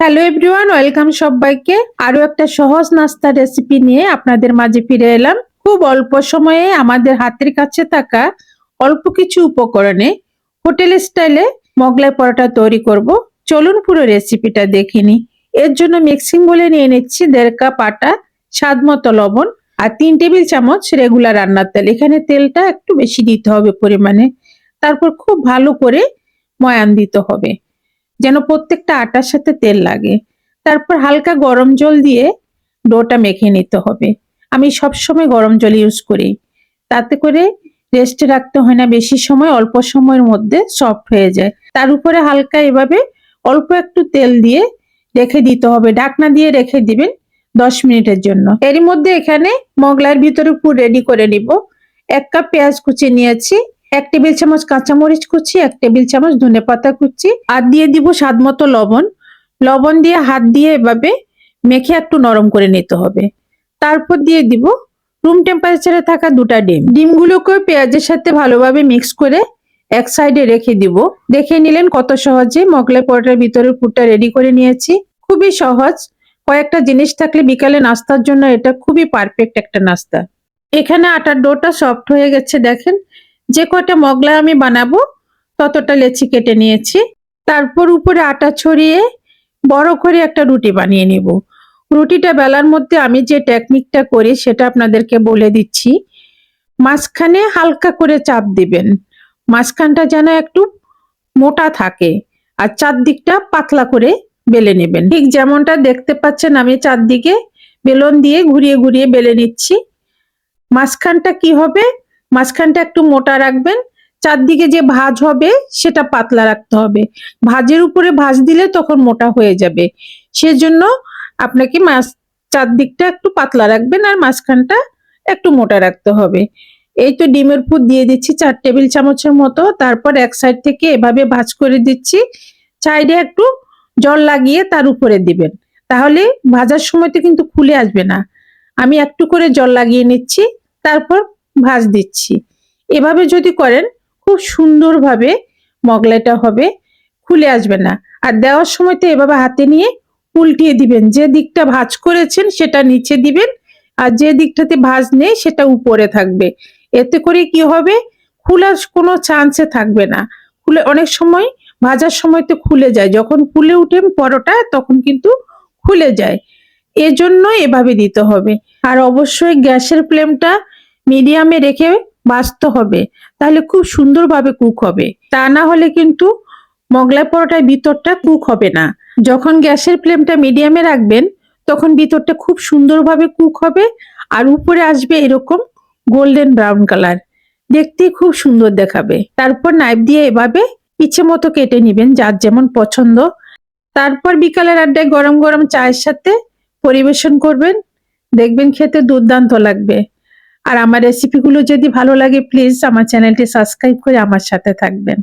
Hello everyone welcome সবাইকে। আরও একটা সহজ নাস্তা রেসিপি নিয়ে আপনাদের মাঝে ফিরে এলাম। খুব অল্প সময়ে আমাদের হাতের কাছে থাকা অল্প কিছু উপকরণে হোটেল স্টাইলে মগলাই পরোটা তৈরি করব। চলুন পুরো রেসিপিটা দেখে নিই। এর জন্য মিক্সিং বলে নিয়ে নিচ্ছি দেড় কাপ আটা, স্বাদ মতো লবণ আর তিন টেবিল চামচ রেগুলার রান্নার তেল। এখানে তেলটা একটু বেশি দিতে হবে পরিমাণে। তারপর খুব ভালো করে ময়ান দিতে হবে। যেন প্রত্যেকটা আটার সাথে তেল লাগে। তারপর হালকা গরম জল দিয়ে ডোটা মেখে নিতে হবে। আমি সব সময় গরম জল ইউজ করি। তাতে করে রেস্টে রাখতে হয় না, বেশি সময়, অল্প সময়ের মধ্যে সফট হয়ে যায়। তার উপরে হালকা এভাবে অল্প একটু তেল দিয়ে রেখে দিতে হবে। ঢাকনা দিয়ে রেখে দিবেন দশ মিনিটের জন্য। এরই মধ্যে এখানে মগলার ভিতরে পুর রেডি করে নিব। এক কাপ পেঁয়াজ কুচি নিয়েছি। এক টেবিল চামচ কাঁচামরিচ কুচি, এক টেবিল চামচ ধনে পাতা কুচি আর দিয়ে দিব স্বাদ মতো লবণ। লবণ দিয়ে হাত দিয়ে এভাবে মেখে একটু নরম করে নিতে হবে। তারপর দিয়ে দিব রুম টেম্পারেচারে থাকা দুটা ডিম। ডিমগুলোকে পেঁয়াজের সাথে ভালোভাবে মিক্স করে এক সাইডে রেখে দিব। দেখে নিলেন কত সহজে মগলাই পরোটার ভিতরের পুরটা রেডি করে নিয়েছি। খুবই সহজ। কয়েকটা জিনিস থাকলে বিকালে নাস্তার জন্য এটা খুবই পারফেক্ট একটা নাস্তা। এখানে আটার ডোটা সফট হয়ে গেছে, দেখেন। যে কয়টা মগলা আমি বানাবো, ততটা লেচি কেটে নিয়েছি। তারপর উপরে আটা ছড়িয়ে বড় করে একটা রুটি বানিয়ে নিব। রুটিটা বেলার মধ্যে আমি যে টেকনিকটা করি সেটা আপনাদেরকে বলে দিচ্ছি। মাঝখানে হালকা করে চাপ দিবেন। মাঝখানটা যেন একটু মোটা থাকে আর চারদিকটা পাতলা করে বেলে নেবেন। ঠিক যেমনটা দেখতে পাচ্ছেন, আমি চারদিকে বেলন দিয়ে ঘুরিয়ে ঘুরিয়ে বেলে নিচ্ছি। মাঝখানটা কি হবে? মাঝখানটা একটু মোটা রাখবেন, চারদিকে যে ভাঁজ হবে সেটা পাতলা রাখতে হবে। ভাজের উপরে ভাঁজ দিলে তখন মোটা হয়ে যাবে। সেজন্য আপনাকে মাছ চারদিকটা একটু পাতলা রাখবেন আর মাঝখানটা একটু মোটা রাখতে হবে। এই তো ডিমের পুর দিয়ে দিচ্ছি চার টেবিল চামচের মতো। তারপর এক সাইড থেকে এভাবে ভাঁজ করে দিচ্ছি। সাইডে একটু জল লাগিয়ে তার উপরে দিবেন। তাহলে ভাজার সময়তে কিন্তু খুলে আসবে না। আমি একটু করে জল লাগিয়ে নিচ্ছি। তারপর ভাজ দিচ্ছি। এভাবে যদি করেন, খুব সুন্দরভাবে মগলাইটা হবে, খুলে আসবে না। আর দেওয়ার সময় তো এভাবে হাতে নিয়ে উল্টিয়ে দিবেন। যে দিকটা ভাজ করেছেন, সেটা নিচে দিবেন। আর যে দিকটাতে ভাজ নেই, সেটা উপরে থাকবে। এতে করে কি হবে? খোলার কোনো চান্সে থাকবে না। খুলে অনেক সময়, ভাজার সময় তো খুলে যায়। যখন ফুলে উঠে পরোটা, তখন কিন্তু খুলে যায়। এজন্য এভাবে দিতে হবে। আর অবশ্যই গ্যাসের ফ্লেমটা মিডিয়ামে রেখে বাঁচতে হবে। তাহলে খুব সুন্দরভাবে কুক হবে। তা না হলে কিন্তু মগলাই পরোটার ভিতরটা কুক হবে না। যখন গ্যাসের ফ্লেমটা মিডিয়ামে রাখবেন, তখন ভিতরটা খুব সুন্দরভাবে কুক হবে আর উপরে আসবে এরকম গোল্ডেন ব্রাউন কালার দেখতে খুব সুন্দর দেখাবে। তারপর নাইফ দিয়ে এভাবে ইচ্ছে মতো কেটে নেবেন, যার যেমন পছন্দ। তারপর বিকালের আড্ডায় গরম গরম চায়ের সাথে পরিবেশন করবেন। দেখবেন খেতে দুর্দান্ত লাগবে। আর আমার রেসিপিগুলো যদি ভালো লাগে প্লিজ আমার চ্যানেলটি সাবস্ক্রাইব করে আমার সাথে থাকবেন।